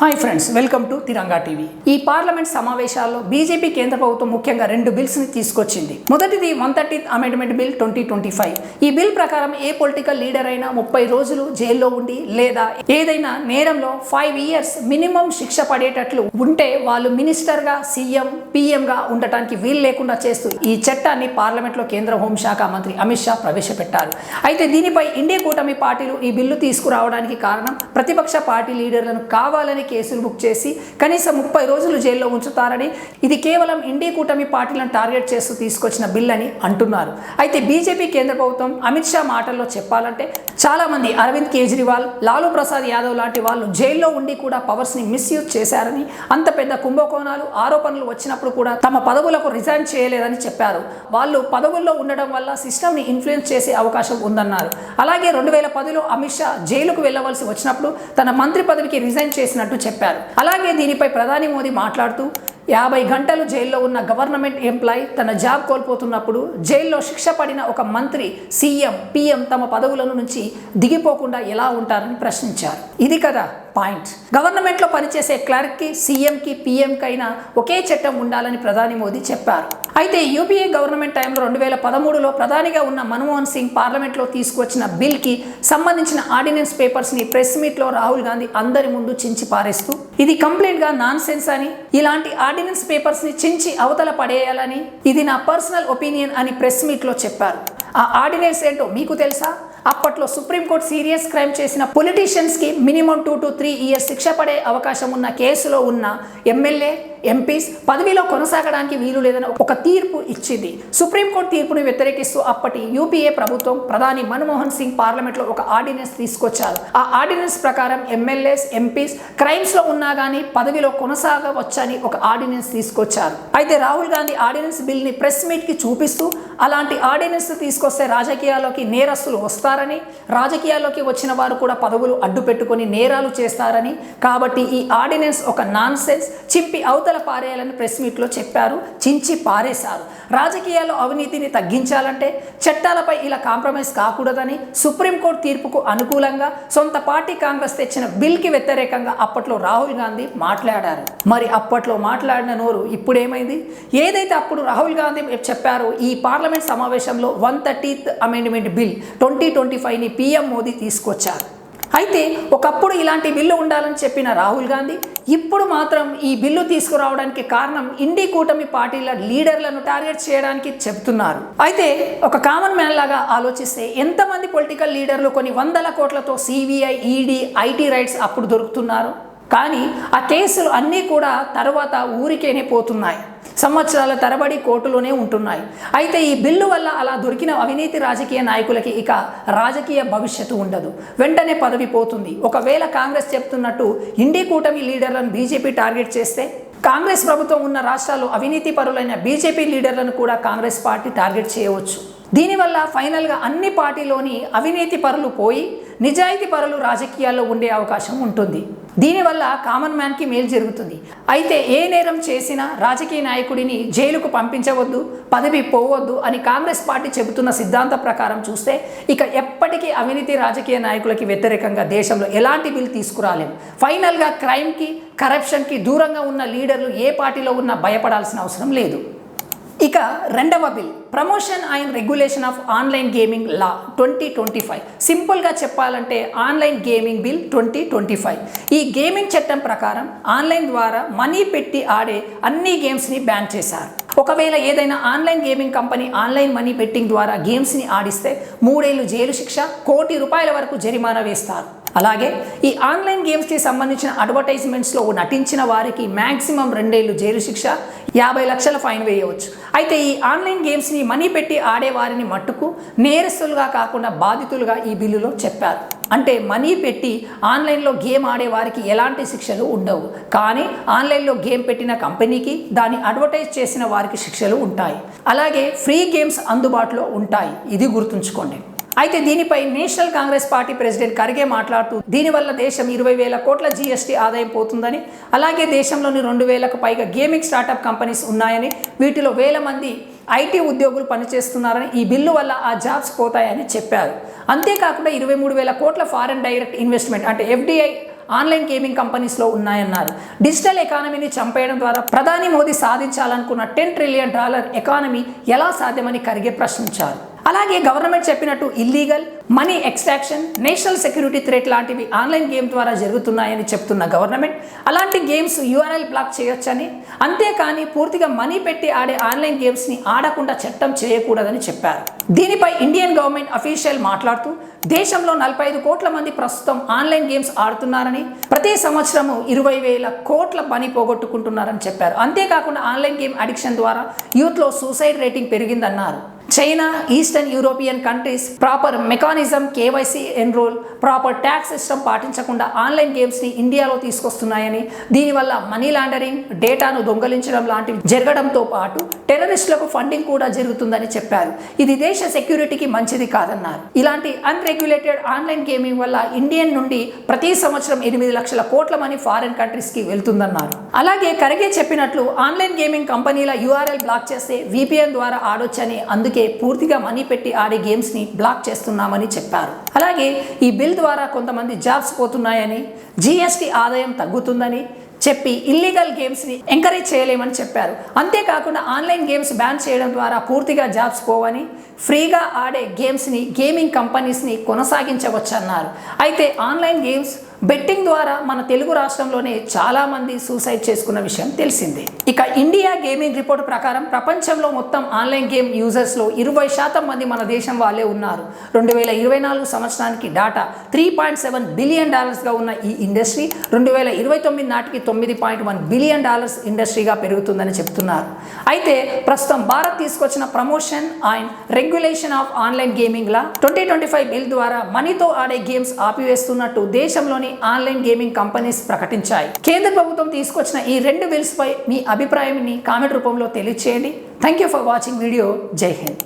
Hi friends welcome to Tiranga TV ఈ parliament సమావేశాల్లో BJP కేంద్ర ప్రభుత్వం ముఖ్యంగా రెండు బిల్స్ని తీసుకొచ్చింది. మొదటిది one thirty amendment bill twenty twenty five. ఈ బిల్ ప్రకారం ఏ పొలిటికల్ లీడర్ అయినా ముప్పై రోజులు జైల్లో ఉండి లేదా ఏదైనా నేరంలో ఫైవ్ ఇయర్స్ మినిమం శిక్ష పడేటట్లు ఉంటే వాళ్ళు మినిస్టర్గా సీఎం పిఎం గా ఉండటానికి వీలు లేకుండా చేస్తూ ఈ చట్టాన్ని పార్లమెంట్లో కేంద్ర హోంశాఖ మంత్రి అమిత్ షా ప్రవేశపెట్టారు. అయితే దీనిపై ఇండియా కూటమి పార్టీలు ఈ బిల్లు తీసుకురావడానికి కారణం ప్రతిపక్ష పార్టీ లీడర్లను కావాలని కేసులు బుక్ చేసి కనీసం ముప్పై రోజులు జైల్లో ఉంచుతారని ఇది కేవలం ఇండి కూటమి పార్టీలను టార్గెట్ చేస్తూ తీసుకొచ్చిన బిల్ అని అంటున్నారు. అయితే బీజేపీ కేంద్ర ప్రభుత్వం అమిత్ షా మాటల్లో చెప్పాలంటే చాలా మంది అరవింద్ కేజ్రీవాల్ లాలూ ప్రసాద్ యాదవ్ లాంటి వాళ్ళు జైల్లో ఉండి కూడా పవర్స్ని మిస్యూజ్ చేశారని అంత పెద్ద కుంభకోణాలు ఆరోపణలు వచ్చినప్పుడు కూడా తమ పదవులకు రిజైన్ చేయలేదని చెప్పారు. వాళ్ళు పదవుల్లో ఉండడం వల్ల సిస్టమ్ని ఇన్ఫ్లుయెన్స్ చేసే అవకాశం ఉందన్నారు. అలాగే రెండు వేల పదిలో అమిత్ షా జైలుకు వెళ్ళవలసి వచ్చినప్పుడు తన మంత్రి పదవికి రిజైన్ చేసినట్టు చెప్పారు. అలాగే దీనిపై ప్రధాని మోదీ మాట్లాడుతూ యాభై గంటలు జైల్లో ఉన్న గవర్నమెంట్ ఎంప్లాయ్ తన జాబ్ కోల్పోతున్నప్పుడు జైల్లో శిక్ష పడిన ఒక మంత్రి సీఎం పిఎం తమ పదవుల నుంచి దిగిపోకుండా ఎలా ఉంటారని ప్రశ్నించారు. ఇది కదా పాయింట్. గవర్నమెంట్లో పనిచేసే క్లర్క్కి సీఎంకి పిఎంకైనా ఒకే చట్టం ఉండాలని ప్రధాని మోదీ చెప్పారు. అయితే యూపీఏ గవర్నమెంట్ టైంలో రెండు వేల పదమూడులో ప్రధానిగా ఉన్న మన్మోహన్ సింగ్ పార్లమెంట్లో తీసుకొచ్చిన బిల్కి సంబంధించిన ఆర్డినెన్స్ పేపర్స్ని ప్రెస్ మీట్లో రాహుల్ గాంధీ అందరి ముందు చించి పారేస్తూ ఇది కంప్లీట్గా నాన్ సెన్స్ అని ఇలాంటి ఆర్డినెన్స్ పేపర్స్ని చించి అవతల పడేయాలని ఇది నా పర్సనల్ ఒపీనియన్ అని ప్రెస్ మీట్లో చెప్పారు. ఆ ఆర్డినెన్స్ ఏంటో మీకు తెలుసా? అప్పట్లో సుప్రీంకోర్టు సీరియస్ క్రైమ్ చేసిన పొలిటీషియన్స్కి minimum two to three years శిక్ష పడే అవకాశం ఉన్న కేసులో ఉన్న ఎమ్మెల్యే ఎంపీస్ పదవిలో కొనసాగడానికి వీలు లేదని ఒక తీర్పు ఇచ్చింది. సుప్రీంకోర్టు తీర్పును వ్యతిరేకిస్తూ అప్పటి యూపీఏ ప్రభుత్వం ప్రధాని మన్మోహన్ సింగ్ పార్లమెంట్లో ఒక ఆర్డినెన్స్ తీసుకొచ్చారు. ఆ ఆర్డినెన్స్ ప్రకారం ఎమ్మెల్యేస్ ఎంపీస్ క్రైమ్స్లో ఉన్నా కానీ పదవిలో కొనసాగవచ్చని ఒక ఆర్డినెన్స్ తీసుకొచ్చారు. అయితే రాహుల్ గాంధీ ఆర్డినెన్స్ బిల్ని ప్రెస్ మీట్కి చూపిస్తూ అలాంటి ఆర్డినెన్స్ తీసుకొస్తే రాజకీయాల్లోకి నేరస్తులు వస్తారని రాజకీయాల్లోకి వచ్చిన వారు కూడా పదవులు అడ్డు పెట్టుకొని నేరాలు చేస్తారని. కాబట్టి ఈ ఆర్డినెన్స్ ఒక నాన్ సెన్స్ చింపి అవతల పారేయాలని ప్రెస్ మీట్లో చెప్పారు చించి పారేశారు. రాజకీయాల్లో అవినీతిని తగ్గించాలంటే చట్టాలపై ఇలా కాంప్రమైజ్ కాకూడదని సుప్రీంకోర్టు తీర్పుకు అనుకూలంగా సొంత పార్టీ కాంగ్రెస్ తెచ్చిన బిల్కి వ్యతిరేకంగా అప్పట్లో రాహుల్ గాంధీ మాట్లాడారు. మరి అప్పట్లో మాట్లాడిన నోరు ఇప్పుడేమైంది? ఏదైతే అప్పుడు రాహుల్ గాంధీ చెప్పారో ఈ పార్లమెంట్ సమావేశంలో one thirtieth amendment bill twenty twenty ఫైవ్ని PM Modi తీసుకొచ్చారు. అయితే ఒకప్పుడు ఇలాంటి బిల్లు ఉండాలని చెప్పిన రాహుల్ గాంధీ ఇప్పుడు మాత్రం ఈ బిల్లు తీసుకురావడానికి కారణం ఇండి కూటమి పార్టీల లీడర్లను టార్గెట్ చేయడానికి చెప్తున్నారు అయితే ఒక కామన్ మ్యాన్ లాగా ఆలోచిస్తే ఎంతమంది పొలిటికల్ లీడర్లు కొన్ని వందల కోట్లతో సిబిఐ ఈడీ ఐటీ రైట్స్ అప్పుడు దొరుకుతున్నారు? కానీ ఆ కేసులు అన్నీ కూడా తర్వాత ఊరికేనే పోతున్నాయి. సంవత్సరాల తరబడి కోర్టులోనే ఉంటున్నాయి. అయితే ఈ బిల్లు వల్ల అలా దొరికిన అవినీతి రాజకీయ నాయకులకి ఇక రాజకీయ భవిష్యత్తు ఉండదు. వెంటనే పదవి పోతుంది. ఒకవేళ కాంగ్రెస్ చెప్తున్నట్టు ఇండి కూటమి లీడర్లను బీజేపీ టార్గెట్ చేస్తే కాంగ్రెస్ ప్రభుత్వం ఉన్న రాష్ట్రాల్లో అవినీతి పరులైన బీజేపీ లీడర్లను కూడా కాంగ్రెస్ పార్టీ టార్గెట్ చేయవచ్చు. దీనివల్ల ఫైనల్గా అన్ని పార్టీలోని అవినీతి పరులు పోయి నిజాయితీ పరులు రాజకీయాల్లో ఉండే అవకాశం ఉంటుంది. దీనివల్ల కామన్ మ్యాన్కి మేలు జరుగుతుంది. అయితే ఏ నేరం చేసినా రాజకీయ నాయకుడిని జైలుకు పంపించవద్దు పదవి పోవద్దు అని కాంగ్రెస్ పార్టీ చెబుతున్న సిద్ధాంత ప్రకారం చూస్తే ఇక ఎప్పటికీ అవినీతి రాజకీయ నాయకులకి వ్యతిరేకంగా దేశంలో ఎలాంటి బిల్ తీసుకురాలేము ఫైనల్గా క్రైమ్కి కరప్షన్కి దూరంగా ఉన్న లీడర్లు ఏ పార్టీలో ఉన్నా భయపడాల్సిన అవసరం లేదు. ఇక రెండవ bill. Promotion and regulation of online gaming law twenty twenty five. సింపుల్గా చెప్పాలంటే online gaming bill twenty twenty five. ఈ గేమింగ్ చట్టం ప్రకారం ఆన్లైన్ ద్వారా మనీ పెట్టి ఆడే అన్ని గేమ్స్ని బ్యాన్ చేశారు. ఒకవేళ ఏదైనా online gaming company online money betting ద్వారా గేమ్స్ని ఆడిస్తే మూడేళ్ళు జైలు శిక్ష కోటి రూపాయల వరకు జరిమానా వేస్తారు. అలాగే ఈ ఆన్లైన్ గేమ్స్కి సంబంధించిన అడ్వర్టైజ్మెంట్స్లో నటించిన వారికి మ్యాక్సిమం రెండేళ్ళు జైలు శిక్ష యాభై లక్షల ఫైన్ వేయవచ్చు. అయితే ఈ ఆన్లైన్ గేమ్స్ని మనీ పెట్టి ఆడేవారిని మట్టుకు నేరస్తులుగా కాకుండా బాధితులుగా ఈ బిల్లులో చెప్పారు. అంటే మనీ పెట్టి ఆన్లైన్లో గేమ్ ఆడే వారికి ఎలాంటి శిక్షలు ఉండవు. కానీ ఆన్లైన్లో గేమ్ పెట్టిన కంపెనీకి దాన్ని అడ్వర్టైజ్ చేసిన వారికి శిక్షలు ఉంటాయి. అలాగే ఫ్రీ గేమ్స్ అందుబాటులో ఉంటాయి. ఇది గుర్తుంచుకోండి. అయితే దీనిపై national Congress party president Kharge మాట్లాడుతూ దీనివల్ల దేశం ఇరవై వేల కోట్ల జీఎస్టీ ఆదాయం పోతుందని అలాగే దేశంలోని రెండు వేలకు పైగా గేమింగ్ స్టార్టప్ కంపెనీస్ ఉన్నాయని వీటిలో వేల మంది ఐటీ ఉద్యోగులు పనిచేస్తున్నారని ఈ బిల్లు వల్ల ఆ జాబ్స్ పోతాయని చెప్పారు. అంతేకాకుండా ఇరవై మూడు వేల కోట్ల ఫారెన్ డైరెక్ట్ ఇన్వెస్ట్మెంట్ అంటే ఎఫ్డిఐ ఆన్లైన్ గేమింగ్ కంపెనీస్లో ఉన్నాయన్నారు. డిజిటల్ ఎకానమీని చంపేయడం ద్వారా ప్రధాని మోదీ సాధించాలనుకున్న టెన్ ట్రిలియన్ డాలర్ ఎకానమీ ఎలా సాధ్యమని కరిగే ప్రశ్నించారు. అలాగే గవర్నమెంట్ చెప్పినట్టు illegal money extraction national security threat లాంటివి ఆన్లైన్ గేమ్ ద్వారా జరుగుతున్నాయని చెప్తున్న గవర్నమెంట్ అలాంటి గేమ్స్ యూఆర్ఎల్ బ్లాక్ చేయొచ్చని అంతేకాని పూర్తిగా మనీ పెట్టి ఆడే ఆన్లైన్ గేమ్స్ని ఆడకుండా చట్టం చేయకూడదని చెప్పారు. దీనిపై ఇండియన్ గవర్నమెంట్ అఫీషియల్ మాట్లాడుతూ దేశంలో నలభై ఐదు కోట్ల మంది ప్రస్తుతం ఆన్లైన్ గేమ్స్ ఆడుతున్నారని ప్రతి సంవత్సరము ఇరవై వేల కోట్ల పని పోగొట్టుకుంటున్నారని చెప్పారు. అంతేకాకుండా ఆన్లైన్ గేమ్ అడిక్షన్ ద్వారా యూత్లో suicide rating పెరిగిందన్నారు. China eastern European countries proper mechanism KYC enrol proper tax system పాటించకుండా ఆన్లైన్ గేమ్స్ని ఇండియాలో తీసుకొస్తున్నాయని దీనివల్ల మనీ లాండరింగ్ డేటాను దొంగలించడం లాంటివి జరగడంతో పాటు టెర్రరిస్టులకు ఫండింగ్ కూడా జరుగుతుందని చెప్పారు. ఇది దేశ సెక్యూరిటీకి మంచిది కాదన్నారు. ఇలాంటి అన్రెగ్యులేటెడ్ ఆన్లైన్ గేమింగ్ వల్ల ఇండియన్ నుండి ప్రతి సంవత్సరం ఎనిమిది లక్షల కోట్ల మనీ ఫారెన్ కంట్రీస్కి వెళ్తుందన్నారు. అలాగే కరిగే చెప్పినట్లు ఆన్లైన్ గేమింగ్ కంపెనీల యూఆర్ఎల్ బ్లాక్ చేస్తే విపిఎన్ ద్వారా ఆడొచ్చని అందుకే పూర్తిగా మనీ పెట్టి ఆడే గేమ్స్ని బ్లాక్ చేస్తున్నామని చెప్పారు. అలాగే ఈ బిల్ ద్వారా కొంతమంది జాబ్స్ పోతున్నాయని జిఎస్టీ ఆదాయం తగ్గుతుందని చెప్పి ఇల్లీగల్ గేమ్స్ని ఎంకరేజ్ చేయలేమని చెప్పారు. అంతేకాకుండా ఆన్లైన్ గేమ్స్ బ్యాన్ చేయడం ద్వారా పూర్తిగా జాబ్స్ పోవని ఫ్రీగా ఆడే గేమ్స్ని గేమింగ్ కంపెనీస్ని కొనసాగించవచ్చన్నారు. అయితే ఆన్లైన్ గేమ్స్ బెట్టింగ్ ద్వారా మన తెలుగు రాష్ట్రంలోనే చాలామంది సూసైడ్ చేసుకున్న విషయం తెలిసిందే. ఇక ఇండియా గేమింగ్ రిపోర్ట్ ప్రకారం ప్రపంచంలో మొత్తం ఆన్లైన్ గేమ్ యూజర్స్లో ఇరవై శాతం మంది మన దేశం వాళ్ళే ఉన్నారు. రెండు వేల ఇరవై నాలుగు సంవత్సరానికి data three point seven billion డాలర్స్గా ఉన్న ఈ ఇండస్ట్రీ రెండు వేల ఇరవై తొమ్మిది నాటికి తొమ్మిది పాయింట్ వన్ బిలియన్ డాలర్స్ ఇండస్ట్రీగా పెరుగుతుందని చెప్తున్నారు. అయితే ప్రస్తుతం భారత్ తీసుకొచ్చిన promotion and regulation of online gaming law twenty twenty five bill ద్వారా మనీతో ఆడే గేమ్స్ ఆపివేస్తున్నట్టు దేశంలోని ఆన్లైన్ గేమింగ్ కంపెనీస్ ప్రకటించాయి. కేంద్ర ప్రభుత్వం తీసుకొచ్చిన ఈ రెండు బిల్స్ పై మీ అభిప్రాయాన్ని కామెంట్ రూపంలో తెలియచేయండి. Thank you for watching video Jai Hind